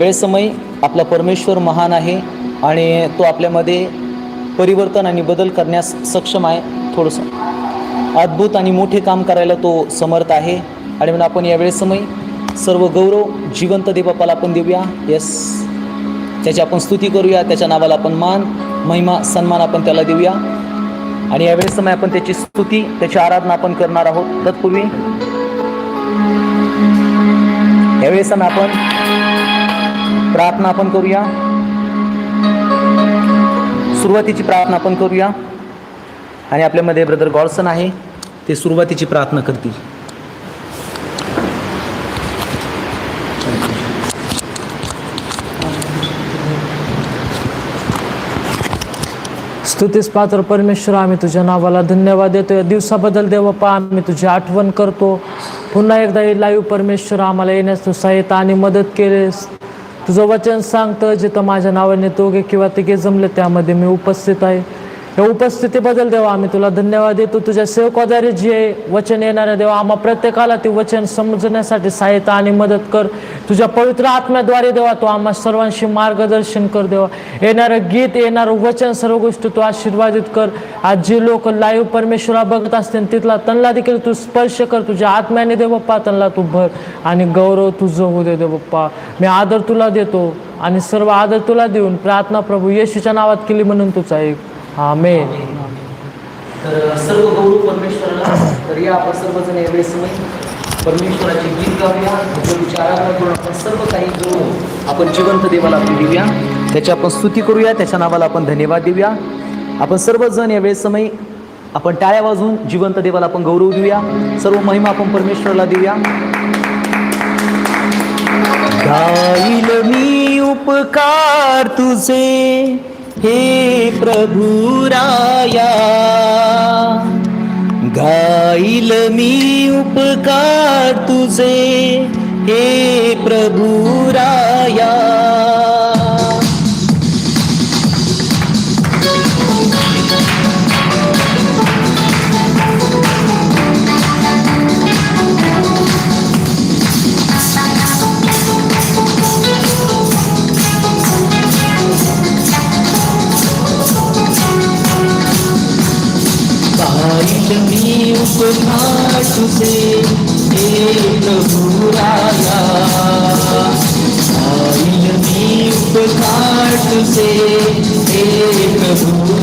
वेळेसमयी आपला परमेश्वर महान आहे आणि तो आपल्यामध्ये परिवर्तन आणि बदल करण्यास सक्षम आहे. थोडंसं अद्भुत आणि मोठे काम करायला तो समर्थ आहे. आणि म्हणून आपण या वेळेसमयी सर्व गौरव जिवंत देवबापाला आपण देऊया. यस त्याची आपण स्तुती करूया. त्याच्या नावाला आपण मान महिमा सन्मान आपण त्याला देऊया. आणि यावेळेस समय आपण त्याची स्तुती त्याची आराधना आपण करणार आहोत. तत्पूर्वी यावेळेस आपण प्रार्थना आपण करूया. सुरुवातीची प्रार्थना आपण करूया. आणि आपल्यामध्ये ब्रदर गॉडसन आहे ते सुरुवातीची प्रार्थना करतील. स्तुतीस पात्र परमेश्वर आम्ही तुझ्या नावाला धन्यवाद देतो. या दिवसाबद्दल देवप्पा आम्ही तुझी आठवण करतो. पुन्हा एकदा लाईव्ह परमेश्वर आम्हाला येण्यास तू सहायता आणि मदत केलेस. तुझं वचन सांगतं जिथं माझ्या नावाने दोघे किंवा तिघे जमले त्यामध्ये मी उपस्थित आहे. या उपस्थितीबद्दल देवा आम्ही तुला धन्यवाद देतो. तुझ्या सेवकाद्वारे जे वचन येणारे देवा आम्हा प्रत्येकाला ते वचन समजण्यासाठी सहायता आणि मदत कर. तुझ्या पवित्र आत्म्याद्वारे देवा तू आम्हा सर्वांशी मार्गदर्शन कर देवा. येणारं गीत येणारं वचन सर्व गोष्टी तू आशीर्वादित कर. आज जे लोक लाईव्ह परमेश्वरा बघत असतील तिथला त्यांना देखील तू स्पर्श कर. तुझ्या आत्म्याने दे बाप्पा त्यांना तू भर. आणि गौरव तुझं होऊ दे दे बाप्पा. मी आदर तुला देतो आणि सर्व आदर तुला देऊन प्रार्थना प्रभू येशूच्या नावात केली म्हणून तुझा एक. आमेन. तर सर्व गौरव परमेश्वराला तर या आपण सर्वजण यावेळी समय परमेश्वराचे गीत गाऊया. प्रभूची करून आपण सर्व काही गौरव आपण जिवंत देवाला आपण देऊया. त्याची आपण स्तुती करूया. त्याच्या नावाला आपण धन्यवाद देऊया. आपण सर्वजण यावेळी समय आपण टाळ्या वाजवून जिवंत देवाला आपण गौरव देऊया. सर्व महिमा आपण परमेश्वराला देऊया. गाईल मी उपकार तुझे. हे प्रभुराया गाईल मी उपकार तुझे हे प्रभुराया. मी उपकार तुझे हे प्रभू राया गाईल मी उपकार तुझे हे प्रभू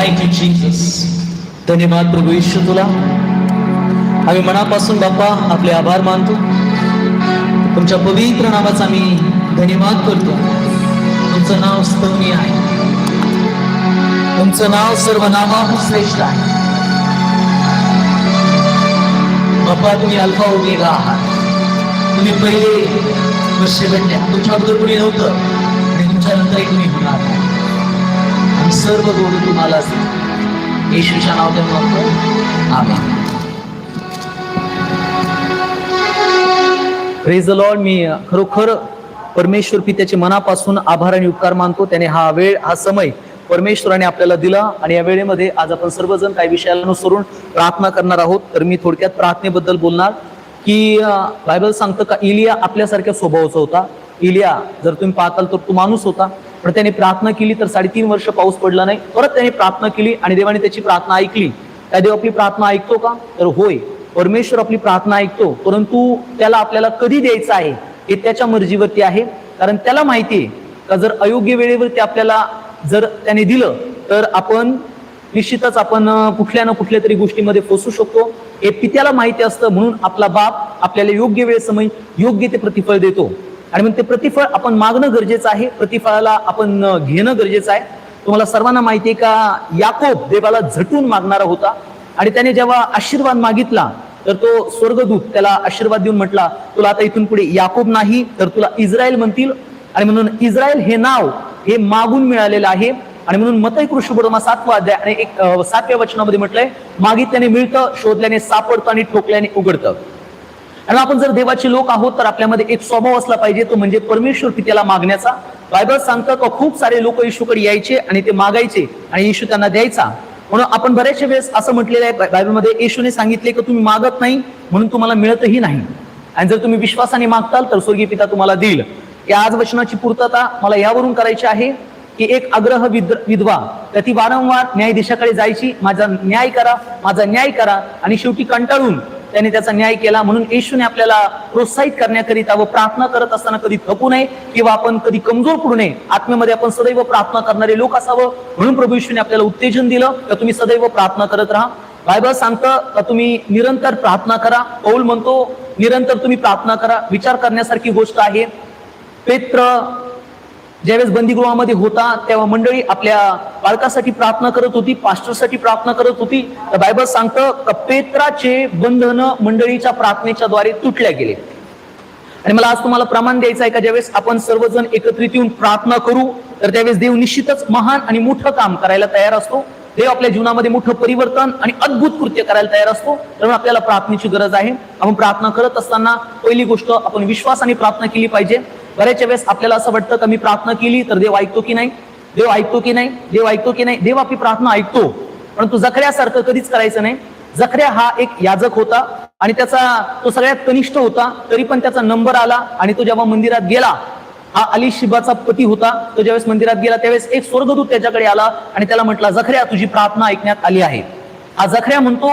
थँक्यू जीसस धन्यवाद प्रभू येशू तुला. आम्ही मनापासून बाप्पा आपले आभार मानतो. तुमच्या पवित्र नावाचा आम्ही धन्यवाद करतो. तुमचं नाव स्तवनीय आहे. तुमचं नाव सर्व नावाहून श्रेष्ठ आहे. बाप्पा तुम्ही अल्फा उमेगा आहात. तुम्ही पहिले वर्ष घडल्या तुमच्या अगोदर कुणी नव्हतं. काही तुम्ही होणार ही सर्व गोड तुम्हाला असेल येशूच्या नावात मागतो आम्ही प्रेज द लॉर्ड मी खरोखर परमेश्वर पित्याचे मनापासून आभार आणि उपकार मानतो. त्याने हा वेळ हा समय परमेश्वराने आपल्याला दिला आणि या वेळेमध्ये आज आपण सर्वजण काही विषयाला अनुसरून प्रार्थना करणार आहोत. तर मी थोडक्यात प्रार्थनेबद्दल बोलणार की बायबल सांगतं का इलिया आपल्यासारख्या स्वभावाचा होता. इलिया जर तुम्ही पाहताल तर तो माणूस होता. पण त्याने प्रार्थना केली तर साडेतीन वर्ष पाऊस पडला नाही. परत त्याने प्रार्थना केली आणि देवाने त्याची प्रार्थना ऐकली. त्या देव आपली प्रार्थना ऐकतो का? तर होय. परमेश्वर आपली प्रार्थना ऐकतो. परंतु त्याला आपल्याला कधी द्यायचं आहे हे त्याच्या मर्जीवरती आहे. कारण त्याला माहिती आहे का जर अयोग्य वेळेवरती आपल्याला जर त्याने दिलं तर आपण निश्चितच आपण कुठल्या ना कुठल्या तरी गोष्टीमध्ये फसू शकतो. हे पित्याला माहिती असतं म्हणून आपला बाप आपल्याला योग्य वेळ समय योग्य ते प्रतिफळ देतो. आणि मग ते प्रतिफळ आपण मागणं गरजेचं आहे. प्रतिफळाला आपण घेणं गरजेचं आहे. तुम्हाला सर्वांना माहिती आहे का याकोब देवाला झटून मागणारा होता. आणि त्याने जेव्हा आशीर्वाद मागितला तर तो स्वर्गदूत त्याला आशीर्वाद देऊन म्हटला तुला आता इथून पुढे याकोब नाही तर तुला इस्रायल म्हणतील. आणि म्हणून इस्रायल हे नाव हे मागून मिळालेलं आहे. आणि म्हणून मतय कृष्णबोधमा सातवा अध्याय आणि एक सातव्या वचनामध्ये म्हटलंय मागितल्याने मिळतं शोधल्याने सापडतं आणि ठोकल्याने उघडतं. आणि आपण जर देवाचे लोक आहोत तर आपल्यामध्ये एक स्वभाव असला पाहिजे तो म्हणजे परमेश्वर पित्याला मागण्याचा. बायबल सांगतं का खूप सारे लोक येशूकडे यायचे आणि ते मागायचे आणि येशू त्यांना द्यायचा. म्हणून आपण बऱ्याचशा वेळेस असं म्हटलेलं आहे बायबलमध्ये येशूने सांगितले की तुम्ही मागत नाही म्हणून तुम्हाला मिळतही नाही. आणि जर तुम्ही विश्वासाने मागताल तर स्वर्गीय पिता तुम्हाला देईल. या आज वचनाची पूर्तता मला यावरून करायची आहे की एक आग्रह विधवा तर ती वारंवार न्यायाधीशाकडे जायची माझा न्याय करा माझा न्याय करा आणि शेवटी कंटाळून त्याने त्याचा न्याय केला म्हणून येशूने आपल्याला प्रोत्साहित करण्याकरिता व प्रार्थना करत असताना कधी थकू नये किंवा आपण कधी कमजोर पडू नये आत्म्यामध्ये आपण सदैव प्रार्थना करणारे लोक असावं म्हणून प्रभू येशूने आपल्याला उत्तेजन दिलं तर तुम्ही सदैव प्रार्थना करत राहा. बायबल सांगतं का तुम्ही निरंतर प्रार्थना करा. पौल म्हणतो निरंतर तुम्ही प्रार्थना करा. विचार करण्यासारखी गोष्ट आहे. पेत्र ज्यावेळेस बंदीगृहामध्ये होता तेव्हा मंडळी आपल्या बालकासाठी प्रार्थना करत होती पास्टरसाठी प्रार्थना करत होती. तर बायबल सांगतं कपेत्राचे बंधन मंडळीच्या प्रार्थनेच्या द्वारे तुटल्या गेले. आणि मला आज तुम्हाला प्रमाण द्यायचं आहे का? ज्यावेळेस आपण सर्वजण एकत्रित येऊन प्रार्थना करू तर त्यावेळेस देव निश्चितच महान आणि मोठं काम करायला तयार असतो. देव आपल्या जीवनामध्ये मोठं परिवर्तन आणि अद्भुत कृत्य करायला तयार असतो. त्यामुळे आपल्याला प्रार्थनेची गरज आहे. आपण प्रार्थना करत असताना पहिली गोष्ट आपण विश्वासाने प्रार्थना केली पाहिजे. बऱ्याच वेळेस आपल्याला असं वाटतं का मी प्रार्थना केली तर देव ऐकतो की नाही? देव ऐकतो की नाही? देव ऐकतो की नाही? देव आपली प्रार्थना ऐकतो. परंतु जखऱ्यासारखं कधीच करायचं नाही. जखऱ्या हा एक याजक होता आणि त्याचा तो सगळ्यात कनिष्ठ होता तरी पण त्याचा नंबर आला आणि तो जेव्हा मंदिरात गेला हा अली शिबाचा पती होता. तो ज्यावेळेस मंदिरात गेला त्यावेळेस एक स्वर्गदूत त्याच्याकडे आला आणि त्याला म्हटला जखऱ्या तुझी प्रार्थना ऐकण्यात आली आहे. हा जखऱ्या म्हणतो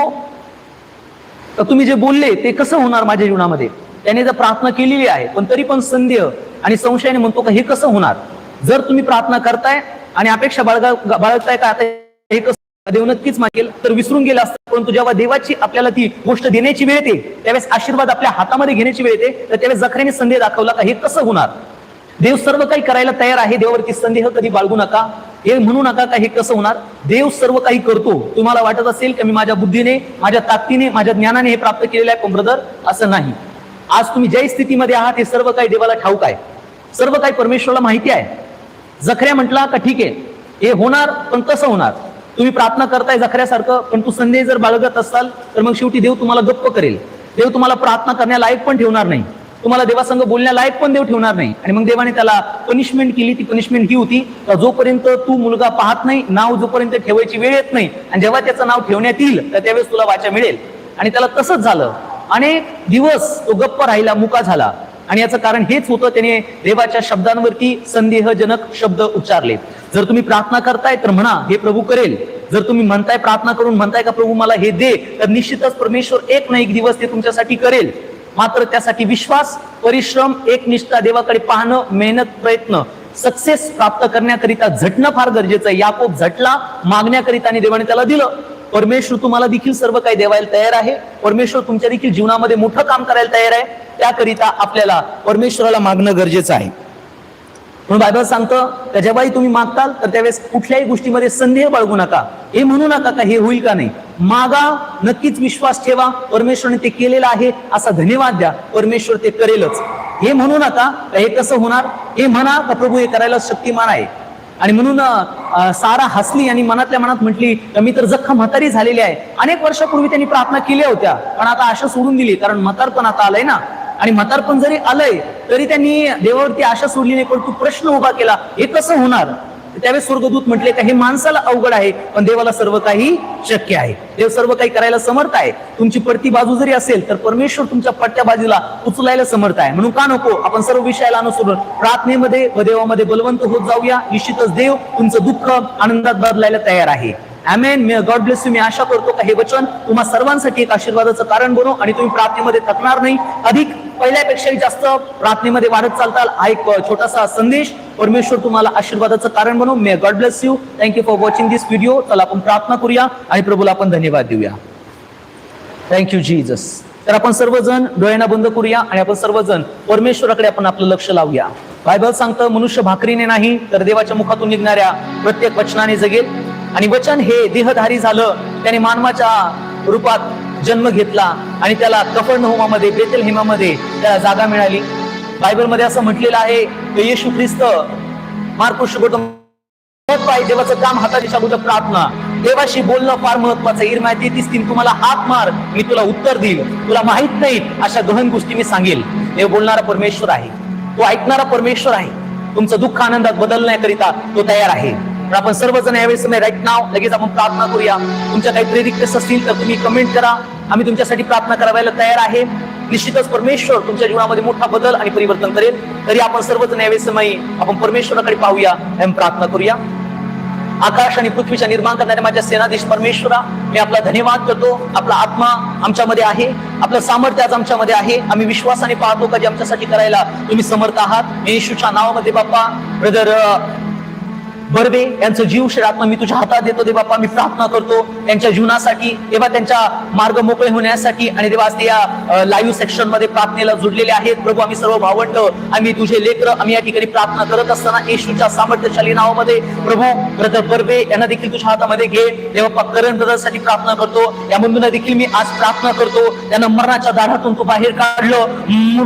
तर तुम्ही जे बोलले ते कसं होणार माझ्या जीवनामध्ये? त्याने जर प्रार्थना केलेली आहे पण तरी पण संदेह आणि संशयाने म्हणतो का हे कसं होणार? जर तुम्ही प्रार्थना करताय आणि अपेक्षा बाळगा बाळगताय का? आता हे कसं देव नक्कीच मागेल तर विसरून गेला असतं परंतु जेव्हा देवाची आपल्याला ती गोष्ट देण्याची वेळ येते त्यावेळेस आशीर्वाद आपल्या हातामध्ये घेण्याची वेळ येते तर त्यावेळेस जखऱ्याने संदेह दाखवला का? हे कसं होणार? देव सर्व काही करायला तयार आहे देवावरती संदेह कधी बाळगू नका हे म्हणू नका का हे कसं होणार? देव सर्व काही करतो. तुम्हाला वाटत असेल की मी माझ्या बुद्धीने माझ्या ताकदीने माझ्या ज्ञानाने हे प्राप्त केलेलं आहे पण ब्रदर असं नाही. आज तुम्ही ज्या स्थितीमध्ये आहात हे सर्व काही देवाला ठाऊक आहे. सर्व काही परमेश्वराला माहिती आहे. जखऱ्या म्हटला का ठीक आहे. हे होणार पण कसं होणार? तुम्ही प्रार्थना करताय जखऱ्यासारखं पण तू संदेह जर बाळगत असाल तर मग शेवटी देव तुम्हाला गप्प करेल. देव तुम्हाला प्रार्थना करण्यालायक पण ठेवणार नाही. तुम्हाला देवासंग बोलण्यालायक पण देव ठेवणार नाही. आणि मग देवाने त्याला पनिशमेंट केली ती पनिशमेंट ही होती जोपर्यंत तू मुलगा पाहत नाही नाव जोपर्यंत ठेवायची वेळ येत नाही आणि जेव्हा त्याचं नाव ठेवण्यात येईल तर त्यावेळेस तुला वाचा मिळेल. आणि त्याला तसंच झालं. अनेक दिवस तो गप्प राहिला मुका झाला. आणि याचं कारण हेच होतं त्याने देवाच्या शब्दांवरती संदेहजनक शब्द उच्चारले. जर तुम्ही प्रार्थना करताय तर म्हणा हे प्रभू करेल. जर तुम्ही म्हणताय प्रार्थना करून म्हणताय का प्रभू मला हे दे तर निश्चितच परमेश्वर एक ना एक दिवस ते तुमच्यासाठी करेल. मात्र त्यासाठी विश्वास परिश्रम एकनिष्ठा देवाकडे पाहणं मेहनत प्रयत्न सक्सेस प्राप्त करण्याकरिता झटणं फार गरजेचं आहे. याकोब झटला मागण्याकरिता आणि देवाने त्याला दिलं. परमेश्वर तुम्हाला देखील सर्व काही देवायला तयार आहे. परमेश्वर तुमच्या देखील जीवनामध्ये मोठं काम करायला तयार आहे. त्याकरिता आपल्याला परमेश्वराला मागणं गरजेचं आहे. म्हणून बायबल सांगतं का जेव्हाही तुम्ही मागताल तर त्यावेळेस कुठल्याही गोष्टीमध्ये संदेह बाळगू नका. हे म्हणू नका का हे होईल का नाही? मागा नक्कीच विश्वास ठेवा. परमेश्वरने ते केलेलं आहे असा धन्यवाद द्या. परमेश्वर ते करेलच. हे म्हणू नका का हे कसं होणार? हे म्हणा का प्रभू हे करायला शक्तिमान आहे? आणि म्हणून सारा हसली आणि मनातल्या मनात म्हटली मी तर जख्म म्हातारी झालेली आहे. अनेक वर्षापूर्वी त्यांनी प्रार्थना केल्या होत्या पण आता आशा सोडून दिली कारण म्हातारपण आता आलंय ना. आणि म्हातारपण जरी आलंय तरी त्यांनी देवावरती आशा सोडली नाही पण तू प्रश्न उभा केला हे कसं होणार? त्यावेळेस स्वर्गदूत म्हटले का हे माणसाला अवघड आहे पण देवाला सर्व काही शक्य आहे. देव सर्व काही करायला समर्थ आहे. तुमची पडती बाजू जरी असेल तर परमेश्वर तुमच्या पट्ट्या बाजूला उचलायला समर्थ आहे. म्हणून का नको आपण सर्व विषयाला अनुसरून प्रार्थनेमध्ये व देवामध्ये बलवंत होत जाऊया. निश्चितच देव तुमचं दुःख आनंदात बदलायला तयार आहे. ॲमेन मी गॉड ब्लेस यू मी आशा करतो का हे वचन तुम्हा सर्वांसाठी एक आशीर्वादाचं कारण बनो आणि तुम्ही प्रार्थनेमध्ये थकणार नाही. अधिक पहिल्यापेक्षाही जास्त प्रार्थनेमध्ये वाढत चालताल. हा एक छोटासा संदेश. परमेश्वर तुम्हाला आशीर्वादाचं कारण बनू. May God bless you thank you for watching this video चला आपण प्रार्थना करूया आणि प्रभूला आपण धन्यवाद देऊया. थँक्यू जीजस तर आपण सर्वजण डोळ्यांना बंद करूया आणि आपण सर्वजण परमेश्वराकडे आपण आपलं लक्ष लावूया. बायबल सांगतं मनुष्य भाकरीने नाही तर देवाच्या मुखातून निघणाऱ्या प्रत्येक वचनाने जगेल. आणि वचन हे देहधारी झालं त्याने मानवाच्या रूपात जन्म घेतला आणि त्याला कफन होमामध्ये बेतेल हिमामध्ये त्याला जागा मिळाली. बायबलमध्ये असं म्हटलेलं आहे की येशू ख्रिस्त मार्कुश देवाचं काम हाताची शाबूत प्रार्थना. देवाशी बोलणं फार महत्वाचं आहे. इरमाय तेहतीस तीन तुम्हाला हात मार मी तुला उत्तर देईल. तुला माहीत नाही अशा गहन गोष्टी मी सांगेल. हे बोलणारा परमेश्वर आहे. तो ऐकणारा परमेश्वर आहे. तुमचं दुःख आनंदात बदलण्याकरिता तो तयार आहे. तर आपण सर्वजण यावेळी समय राईट नाव लगेच आपण प्रार्थना करूया. तुमच्या काही प्रेरित असतील तर तुम्ही कमेंट करा. आम्ही तुमच्यासाठी प्रार्थना करायला तयार आहे. निश्चितच परमेश्वर तुमच्या जीवनामध्ये मोठा बदल आणि परिवर्तन करेल. तरी आपण सर्वजण यावेळी समय आपण परमेश्वराकडे पाहूया आणि प्रार्थना करूया. आकाश आणि पृथ्वीच्या निर्माण करणाऱ्या माझ्या सेनाधीश परमेश्वरा मी आपला धन्यवाद करतो. आपला आत्मा आमच्यामध्ये आहे. आपलं सामर्थ्य आज आमच्यामध्ये आहे. आम्ही विश्वासाने पाहतो का जे आमच्यासाठी करायला तुम्ही समर्थ आहात. येशूच्या नावामध्ये बाप्पा ब्रदर बर्वे यांचं जीव आत्मा मी तुझ्या हातात देतो दे बाप्पा मी प्रार्थना करतो त्यांच्या जीवनासाठी तेव्हा त्यांच्या मार्ग मोकळे होण्यासाठी आणि देवा ते या लाईव्ह सेक्शनमध्ये प्रार्थनेला जुडलेले आहेत. प्रभू आम्ही सर्व भावंड आम्ही तुझे लेकर आम्ही या ठिकाणी प्रार्थना करत असताना येशूच्या सामर्थ्यशाली नावामध्ये प्रभू ब्रदर बर्वे यांना देखील तुझ्या हातामध्ये घे. देवा करण ब्रदरसाठी प्रार्थना करतो. या बंधूंना देखील मी आज प्रार्थना करतो. त्यांना मरणाच्या दारातून तू बाहेर काढलं.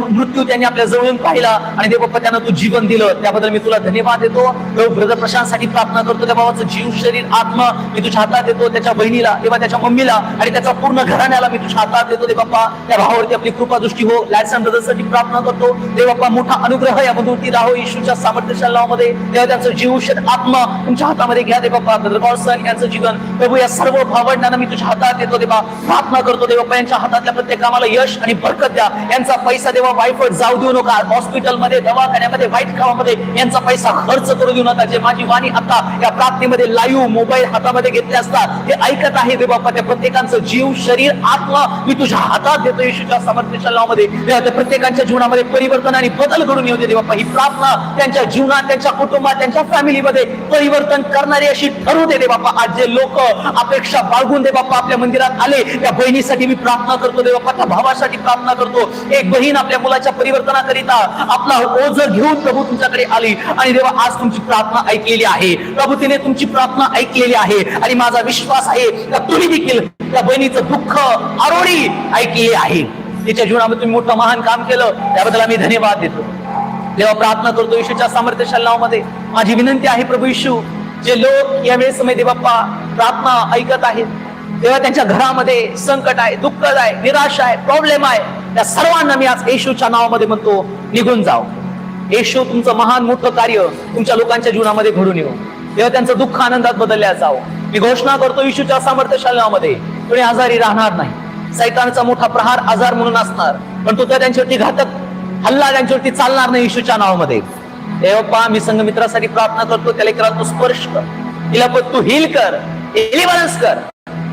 मृत्यू त्यांनी आपल्या जवळून पाहिला आणि देव त्यांना तू जीवन दिलं. त्याबद्दल मी तुला धन्यवाद देतो. प्रभू ब्रदर प्रशांत बाबासाठी प्रार्थना करतो त्या बाबाचं जीव शरीर आत्मा मी तुझ्या हातात देतो त्याच्या बहिणीला किंवा त्याच्या मम्मीला आणि त्याच्या पूर्ण घराण्याला मी तुझ्या हातात देतो. दे बाप्पा त्या भावावरती आपली कृपा दृष्टी हो. लॅट्सन ब्रदरसाठी प्रार्थना करतो. देव बाप्पा मोठा अनुग्रह या बंधूवरती राहो येशूच्या सामर्थ्य शल्लामध्ये तेव्हा त्यांचं जीव शरीर आत्मा तुमच्या हातामध्ये घ्या. दे बाप्पा ब्रदर सर यांचं जीवन. प्रभू या सर्व भावंडांना मी तुझ्या हातात देतो. देवा प्रार्थना करतो. देवा यांच्या हातातल्या प्रत्येक कामाला यश आणि बरकत द्या. यांचा पैसा देवा वाईफट जाऊ देऊ नका. हॉस्पिटलमध्ये दवाखान्यामध्ये वाईट कामामध्ये यांचा पैसा खर्च करू देऊ नका. जे माझी आणि आता या प्रार्थनेमध्ये लाईव्ह मोबाईल हातामध्ये घेतले असतात. ते ऐकत आहे रे बाप्पा त्या प्रत्येकांचं जीव शरीर आत्मा मी तुझ्या हातात देतो येशूच्या सामर्थ्याच्या नावामध्ये. त्या प्रत्येकांच्या जीवनामध्ये परिवर्तन आणि बदल घडून येऊ दे बाप्पा ही प्रार्थना त्यांच्या जीवनात त्यांच्या कुटुंबात त्यांच्या फॅमिलीमध्ये परिवर्तन करणारी अशी ठरू दे दे बाप्पा आज जे लोक अपेक्षा बाळगून दे बाप्पा आपल्या मंदिरात आले त्या बहिणीसाठी मी प्रार्थना करतो दे बाप्पा त्या भावासाठी प्रार्थना करतो. एक बहीण आपल्या मुलाच्या परिवर्तनाकरिता आपला ओझ घेऊन प्रभू तुमच्याकडे आली. आणि देवा आज तुमची प्रार्थना ऐकलेली आहे. प्रभू तिने तुमची प्रार्थना ऐकलेली आहे आणि माझा विश्वास आहे का तुम्ही देखील त्या बहिणीचं दुःख आरोळी ऐकलेली आहे. तिच्या जीवनामध्ये तुम्ही मोठं महान काम केलं त्याबद्दल आम्ही धन्यवाद देतो. तेव्हा प्रार्थना करतो येशूच्या सामर्थ्यशाल नावामध्ये. माझी विनंती आहे प्रभू येशू जे लोक या वेळेसमध्ये देवाप्पा प्रार्थना ऐकत आहेत तेव्हा त्यांच्या घरामध्ये संकट आहे दुःख आहे निराशा आहे प्रॉब्लेम आहे त्या सर्वांना मी आज येशूच्या नावामध्ये म्हणतो निघून जाऊ येशू तुमचं महान मोठं कार्य तुमच्या लोकांच्या जीवनामध्ये घडून येऊ. तेव्हा त्यांचं दुःख आनंदात बदलल्या जावं मी घोषणा करतो येशूच्या सामर्थ्यशाली नावामध्ये कोणी आजारी राहणार नाही. सैतानाचा मोठा प्रहार आजार म्हणून असणार. पण तो त्या त्यांच्यावरती घातक हल्ला त्यांच्यावरती चालणार नाही येशूच्या नावामध्ये. देवप्पा मी संघमित्रासाठी प्रार्थना करतो. त्या लेकराला तू स्पर्श कर. तिला पण तू हिल कर. एलिव्हरन्स कर.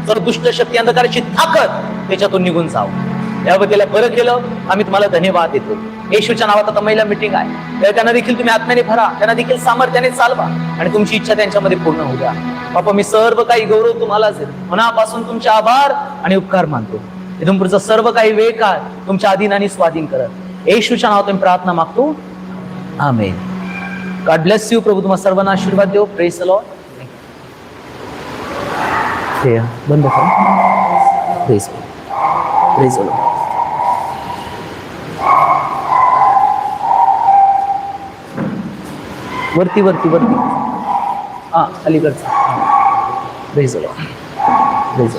तर दुष्ट शक्ती अंधकाराची ताकद त्याच्यातून निघून जावं. त्यावर बरं केलं आम्ही तुम्हाला धन्यवाद देतो. येशूच्या नावात आता महिला मिटिंग आहे. त्यांना देखील तुम्ही आत्म्याने भरा त्यांना देखील सामर्थ्याने चालवा आणि तुमची इच्छा त्यांच्यामध्ये पूर्ण होऊ द्या. बापा मी सर्व काही गौरव तुम्हाला मनापासून तुमचे आभार आणि उपकार मानतो. इथून पुढचं सर्व काही वेळ काळ तुमच्या अधीन आणि स्वाधीन करत. येशूच्या नावात मी प्रार्थना मागतो. आमेन. गॉड ब्लेस यू प्रभू. तुम्हाला सर्वांना आशीर्वाद देऊ प्रेस लॉ बंद प्रेस प्रेस वरती वरती वरती. हां अलीकडचा. Press law press